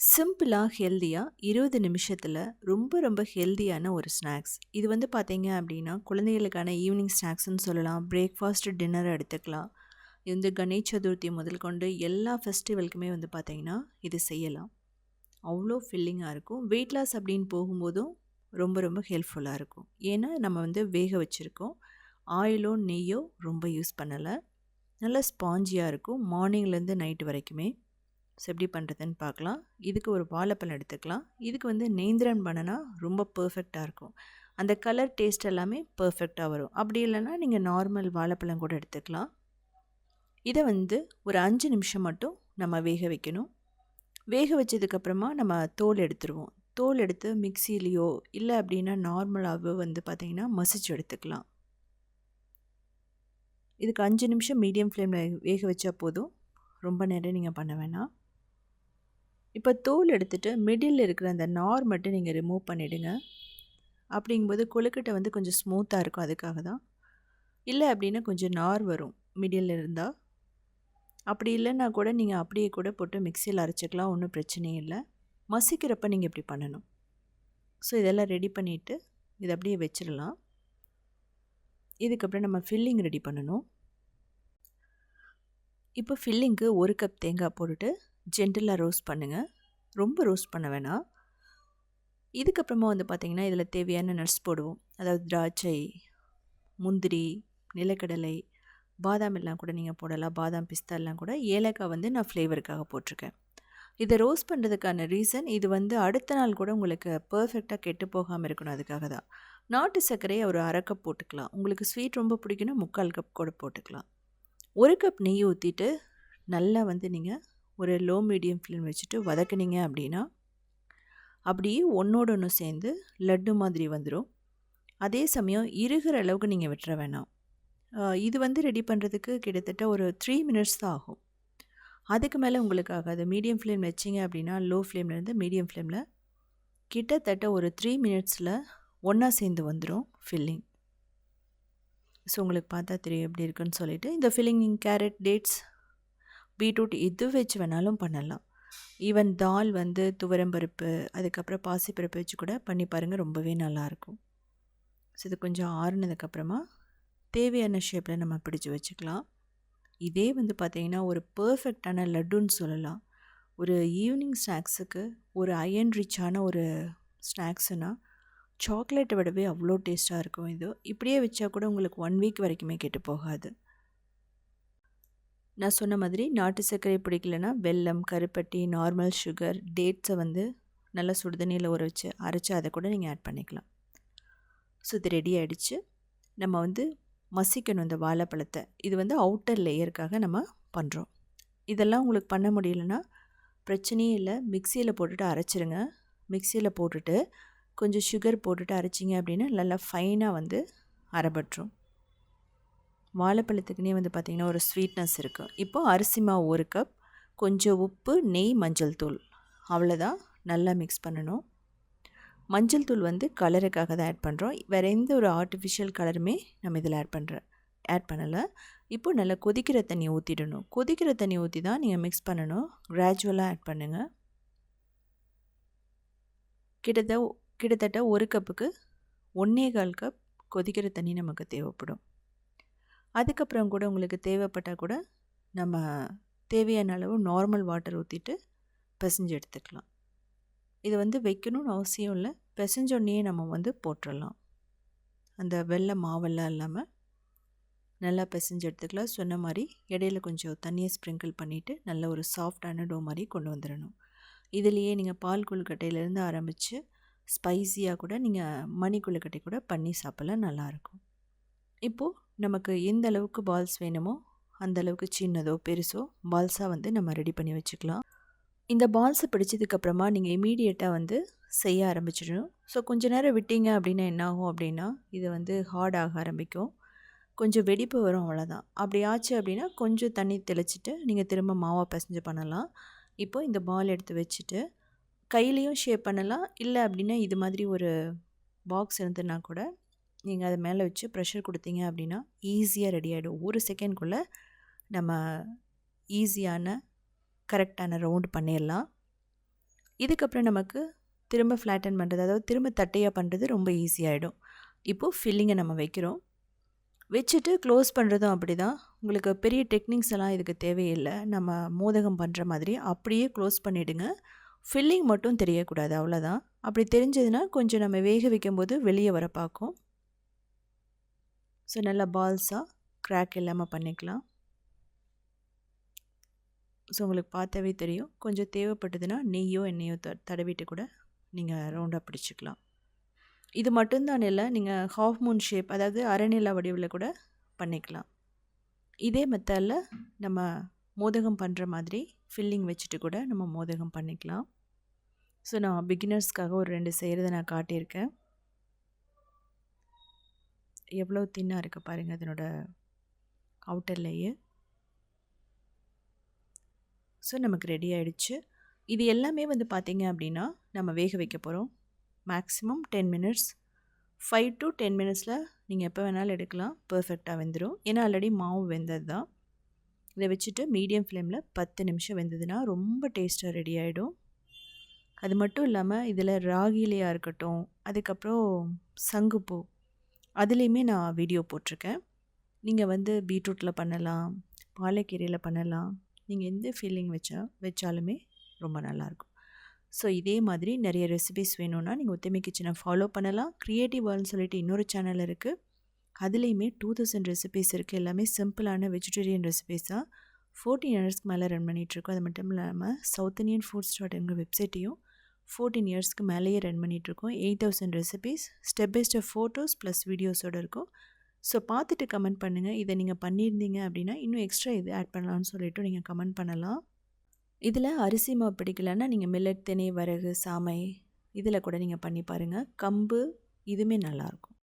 சிம்பிளாக ஹெல்த்தியாக இருபது நிமிஷத்தில் ரொம்ப ரொம்ப ஹெல்த்தியான ஒரு ஸ்நாக்ஸ். இது வந்து பார்த்தீங்க அப்படின்னா குழந்தைகளுக்கான ஈவினிங் ஸ்நாக்ஸ்னு சொல்லலாம். பிரேக்ஃபாஸ்ட் டின்னர் எடுத்துக்கலாம். இது வந்து கணேஷ் சதுர்த்தி முதல் கொண்டு எல்லா ஃபெஸ்டிவலுக்குமே வந்து பார்த்தீங்கன்னா இது செய்யலாம். அவ்வளோ ஃபில்லிங்காக இருக்கும். வெயிட் லாஸ் அப்படின்னு போகும்போதும் ரொம்ப ரொம்ப ஹெல்ப்ஃபுல்லாக இருக்கும். ஏன்னா நம்ம வந்து வேக வச்சுருக்கோம். ஆயிலோ நெய்யோ ரொம்ப யூஸ் பண்ணலை. நல்லா ஸ்பாஞ்சியாக இருக்கும். மார்னிங்லேருந்து நைட்டு வரைக்குமே. ஸோ எப்படி பண்ணுறதுன்னு பார்க்கலாம். இதுக்கு ஒரு வாழைப்பழம் எடுத்துக்கலாம். இதுக்கு வந்து நேந்திரன் பண்ணனா ரொம்ப பர்ஃபெக்டாக இருக்கும். அந்த கலர் டேஸ்ட் எல்லாமே பர்ஃபெக்டாக வரும். அப்படி இல்லைன்னா நீங்கள் நார்மல் வாழைப்பழம் கூட எடுத்துக்கலாம். இதை வந்து ஒரு அஞ்சு நிமிஷம் மட்டும் நம்ம வேக வைக்கணும். வேக வச்சதுக்கப்புறமா நம்ம தோல் எடுத்துருவோம். தோல் எடுத்து மிக்சிலேயோ இல்லை அப்படின்னா நார்மலாகவோ வந்து பார்த்திங்கன்னா மசிச்சு எடுத்துக்கலாம். இதுக்கு அஞ்சு நிமிஷம் மீடியம் ஃப்ளேமில் வேக வச்சா போதும். ரொம்ப நேரம் நீங்கள் பண்ண வேணாம். இப்போ தோல் எடுத்துகிட்டு மிடில் இருக்கிற அந்த நார் மட்டும் நீங்கள் ரிமூவ் பண்ணிவிடுங்க அப்படிங்கும்போது கொழுக்கட்டை வந்து கொஞ்சம் ஸ்மூத்தாக இருக்கும் அதுக்காக தான். இல்லை அப்படின்னா கொஞ்சம் நார் வரும் மிடில் இருந்தால் அப்படி இல்லைன்னா கூட நீங்கள் அப்படியே கூட போட்டு மிக்சியில் அரைச்சிக்கலாம் ஒன்றும் பிரச்சனையும் இல்லை. மசிக்கிறப்ப நீங்கள் இப்படி பண்ணணும். ஸோ இதெல்லாம் ரெடி பண்ணிவிட்டு இதை அப்படியே வச்சிடலாம். இதுக்கப்புறம் நம்ம ஃபில்லிங் ரெடி பண்ணணும். இப்போ ஃபில்லிங்க்கு ஒரு கப் தேங்காய் போட்டுட்டு ஜென்டலாக ரோஸ்ட் பண்ணுங்கள் ரொம்ப ரோஸ்ட் பண்ண வேணாம். இதுக்கப்புறமா வந்து பார்த்திங்கன்னா இதில் தேவையான நட்ஸ் போடுவோம். அதாவது திராட்சை முந்திரி நிலக்கடலை பாதாம் எல்லாம் கூட நீங்கள் போடலாம். பாதாம் பிஸ்தா எல்லாம் கூட. ஏலக்காய் வந்து நான் ஃப்ளேவருக்காக போட்டிருக்கேன். இதை ரோஸ்ட் பண்ணுறதுக்கான ரீசன் இது வந்து அடுத்த நாள் கூட உங்களுக்கு பர்ஃபெக்டாக கெட்டு போகாமல் இருக்கணும். அதுக்காக தான். நாட்டு சர்க்கரையை ஒரு அரை கப் போட்டுக்கலாம். உங்களுக்கு ஸ்வீட் ரொம்ப பிடிக்குன்னா முக்கால் கப் கூட போட்டுக்கலாம். ஒரு கப் நெய் ஊற்றிட்டு நல்லா வந்து நீங்கள் ஒரு லோ மீடியம் ஃப்ளேம் வச்சுட்டு வதக்குனீங்க அப்படின்னா அப்படியே ஒன்றோட ஒன்று சேர்ந்து லட்டு மாதிரி வந்துடும் அதே சமயம் இருகிற அளவுக்கு நீங்கள் விட்டுற வேணாம். இது வந்து ரெடி பண்ணுறதுக்கு கிட்டத்தட்ட ஒரு த்ரீ மினிட்ஸ் தான் ஆகும். அதுக்கு மேலே உங்களுக்கு ஆகாது மீடியம் ஃப்ளேம் வச்சிங்க அப்படின்னா லோ ஃப்ளேம்லேருந்து மீடியம் ஃப்ளேமில் கிட்டத்தட்ட ஒரு த்ரீ மினிட்ஸில் ஒன்றா சேர்ந்து வந்துடும் ஃபில்லிங் ஸோ உங்களுக்கு பார்த்தா தெரியும் எப்படி இருக்குன்னு சொல்லிவிட்டு இந்த ஃபில்லிங் நீங்கள் கேரட் டேட்ஸ் பீட்ரூட் எது வச்சு வேணாலும் பண்ணலாம். ஈவன் தால் வந்து துவரம்பருப்பு அதுக்கப்புறம் பாசிப்பருப்பு வச்சு கூட பண்ணி பாருங்கள் ரொம்பவே நல்லாயிருக்கும். ஸோ இது கொஞ்சம் ஆறுனதுக்கப்புறமா தேவையான ஷேப்பில் நம்ம பிடிச்சி வச்சுக்கலாம். இதே வந்து பார்த்திங்கன்னா ஒரு பர்ஃபெக்டான லட்டுன்னு சொல்லலாம். ஒரு ஈவினிங் ஸ்நாக்ஸுக்கு ஒரு அயன் ரிச்சான ஒரு ஸ்நாக்ஸுனால் சாக்லேட்டை விடவே அவ்வளோ டேஸ்ட்டாக இருக்கும் இது. இப்படியே வச்சா கூட உங்களுக்கு ஒன் வீக் வரைக்குமே கெட்டு போகாது. நான் சொன்ன மாதிரி நாட்டு சர்க்கரை பிடிக்கலன்னா வெல்லம் கருப்பட்டி நார்மல் சுகர் டேட்ஸை வந்து நல்லா சுடுதண்ணியில் ஊற வச்சு அரைச்சி அதை கூட நீங்கள் ஆட் பண்ணிக்கலாம். ஸோ இது ரெடி ஆகிடுச்சு நம்ம வந்து மசிக்கணும் இந்த வாழைப்பழத்தை. இது வந்து அவுட்டர் லேயருக்காக நம்ம பண்ணுறோம் இதெல்லாம் உங்களுக்கு பண்ண முடியலன்னா பிரச்சனையே இல்லை. மிக்சியில் போட்டுட்டு அரைச்சிருங்க. மிக்சியில் போட்டுட்டு கொஞ்சம் சுகர் போட்டுட்டு அரைச்சிங்க அப்படின்னா நல்லா ஃபைனாக வந்து அரைபட்டுரும். வாழைப்பழத்துக்குனே வந்து பார்த்திங்கன்னா ஒரு ஸ்வீட்னஸ் இருக்கும் இப்போது அரிசி மாவு ஒரு கப் கொஞ்சம் உப்பு நெய் மஞ்சள் தூள். அவ்வளோதான் நல்லா மிக்ஸ் பண்ணணும். மஞ்சள் தூள் வந்து கலருக்காக தான் ஆட் பண்ணுறோம் வேறு எந்த ஒரு ஆர்டிஃபிஷியல் கலருமே நம்ம இதில் ஆட் பண்ணுற ஆட் பண்ணலை. இப்போ நல்லா கொதிக்கிற தண்ணி ஊற்றிடணும் கொதிக்கிற தண்ணி ஊற்றி தான் நீங்கள் மிக்ஸ் பண்ணணும். கிராஜுவலாக ஆட் பண்ணுங்கள் கிட்டத்தட்ட கிட்டத்தட்ட ஒரு கப்புக்கு ஒன்றே கால் கப் கொதிக்கிற தண்ணி நமக்கு தேவைப்படும். அதுக்கப்புறம் கூட உங்களுக்கு தேவைப்பட்டால் கூட நம்ம தேவையான அளவு நார்மல் வாட்டர் ஊற்றிட்டு பிசைஞ்சு எடுத்துக்கலாம். இதை வந்து வைக்கணும்னு அவசியம் இல்லை. பிசைஞ்சோடனே நம்ம வந்து போட்டுடலாம் அந்த வெள்ளை மாவெல்லாம் இல்லாமல் நல்லா பிசைஞ்சு எடுத்துக்கலாம். சொன்ன மாதிரி இடையில கொஞ்சம் தண்ணியை ஸ்ப்ரிங்கிள் பண்ணிவிட்டு நல்ல ஒரு சாஃப்டான டோ மாதிரி கொண்டு வந்துடணும். இதுலேயே நீங்கள் பால் கொழுக்கட்டையிலேருந்து ஆரம்பித்து ஸ்பைஸியாக கூட நீங்கள் மணி கொழுக்கட்டை கூட பண்ணி சாப்பிட்லாம். நல்லாயிருக்கும் இப்போது நமக்கு எந்த அளவுக்கு பால்ஸ் வேணுமோ அந்த அளவுக்கு சின்னதோ பெருசோ பால்ஸாக வந்து நம்ம ரெடி பண்ணி வச்சுக்கலாம். இந்த பால்ஸை பிடிச்சதுக்கப்புறமா நீங்கள் இமீடியட்டாக வந்து செய்ய ஆரம்பிச்சிடணும். ஸோ கொஞ்ச நேரம் விட்டீங்க அப்படின்னா என்னாகும் அப்படின்னா இது வந்து ஹார்ட் ஆக ஆரம்பிக்கும். கொஞ்சம் வெடிப்பு வரும் அவ்வளோதான் அப்படி ஆச்சு அப்படின்னா கொஞ்சம் தண்ணி தெளிச்சிட்டு நீங்கள் திரும்ப மாவாக பிசைஞ்சு பண்ணலாம். இப்போ இந்த பால் எடுத்து வச்சுட்டு கையிலையும் ஷேப் பண்ணலாம். இல்லை அப்படின்னா இது மாதிரி ஒரு பாக்ஸ் இருந்ததுன்னா கூட நீங்கள் அதை மேலே வச்சு ப்ரெஷர் கொடுத்தீங்க அப்படின்னா ஈஸியாக ரெடி ஆகிடும் ஒரு செகண்ட்குள்ளே நம்ம ஈஸியான கரெக்டான ரவுண்ட் பண்ணிடலாம் இதுக்கப்புறம் நமக்கு திரும்ப ஃப்ளாட்டன் பண்ணுறது அதாவது திரும்ப தட்டையாக பண்ணுறது ரொம்ப ஈஸியாகிடும் இப்போது ஃபில்லிங்கை நம்ம வைக்கிறோம். வச்சுட்டு க்ளோஸ் பண்ணுறதும் அப்படி தான் உங்களுக்கு பெரிய டெக்னிக்ஸ் எல்லாம் இதுக்கு தேவையில்லை. நம்ம மோதகம் பண்ணுற மாதிரி அப்படியே க்ளோஸ் பண்ணிவிடுங்க ஃபில்லிங் மட்டும் தெரியக்கூடாது அவ்வளோதான் அப்படி தெரிஞ்சதுன்னா கொஞ்சம் நம்ம வேக வைக்கும்போது வெளியே வர பார்க்கும். ஸோ நல்லா பால்ஸாக க்ராக் இல்லாமல் பண்ணிக்கலாம். ஸோ உங்களுக்கு பார்த்தாவே தெரியும். கொஞ்சம் தேவைப்பட்டதுன்னா நெய்யோ எண்ணெயோ த தடவிட்டு கூட நீங்கள் ரவுண்டாக பிடிச்சிக்கலாம். இது மட்டும்தான் இல்லை நீங்கள் ஹாஃப் மூன் ஷேப் அதாவது அரைநிலா வடிவில் கூட பண்ணிக்கலாம். இதே மெத்தடில் நம்ம மோதகம் பண்ணுற மாதிரி ஃபில்லிங் வச்சுட்டு கூட நம்ம மோதகம் பண்ணிக்கலாம். ஸோ நான் பிகினர்ஸ்க்காக ஒரு ரெண்டு செய்கிறத நான் காட்டியிருக்கேன். எவ்வளோ தின்னாக இருக்குது பாருங்கள் அதனோட அவுட்டர்லேயே ஸோ நமக்கு ரெடி ஆகிடுச்சு இது எல்லாமே வந்து பார்த்திங்க அப்படின்னா நம்ம வேக வைக்க போகிறோம் maximum ten minutes five to ten மினிட்ஸில் நீங்கள் எப்போ வேணாலும் எடுக்கலாம். பர்ஃபெக்டாக வெந்துடும் ஏன்னா ஆல்ரெடி மாவு வெந்தது தான் இதை வச்சுட்டு மீடியம் ஃப்ளேமில் பத்து நிமிஷம் வெந்ததுன்னா ரொம்ப டேஸ்ட்டாக ரெடி ஆகிடும் அது மட்டும் இல்லாமல் இதில் ராகிலையாக இருக்கட்டும் அதுக்கப்புறம் சங்குப்பூ. அதுலேயுமே நான் வீடியோ போட்டிருக்கேன். நீங்கள் வந்து பீட்ரூட்டில் பண்ணலாம் பாலைக்கீரையில் பண்ணலாம். நீங்கள் எந்த ஃபீலிங் வச்சா வச்சாலுமே ரொம்ப நல்லாயிருக்கும் ஸோ இதே மாதிரி நிறைய ரெசிபிஸ் வேணும்னா நீங்கள் ஒத்துமை கிச்சனை ஃபாலோ பண்ணலாம். க்ரியேட்டிவ் வேர்ல்னு சொல்லிட்டு இன்னொரு சேனல் இருக்குது அதுலேயுமே டூ தௌசண்ட் ரெசிபிஸ் இருக்குது எல்லாமே சிம்பிளான வெஜிடேரியன் ரெசிபிஸ் தான். ஃபோர்டீன் இயர்ஸ்க்கு மேலே ரன் பண்ணிகிட்ருக்கோம் அது மட்டும் இல்லாமல் சவுத் இந்தியன் ஃபுட்ஸ் டாட் என்கிற வெப்சைட்டையும் ஃபோர்டீன் இயர்ஸ்க்கு மேலேயே ரன் பண்ணிகிட்ருக்கோம் eight thousand recipes step by step photos plus வீடியோஸோடு இருக்கும். ஸோ பார்த்துட்டு கமெண்ட் பண்ணுங்கள் இதை நீங்கள் பண்ணியிருந்தீங்க அப்படின்னா இன்னும் எக்ஸ்ட்ரா இது ஆட் பண்ணலாம்னு சொல்லிவிட்டு நீங்கள் கமெண்ட் பண்ணலாம். இதில் அரிசி மாவு பிடிக்கலன்னா நீங்கள் மில்லட் தினை வரகு சாமை இதில் கூட நீங்கள் பண்ணி பாருங்கள் கம்பு இதுவுமே நல்லாயிருக்கும்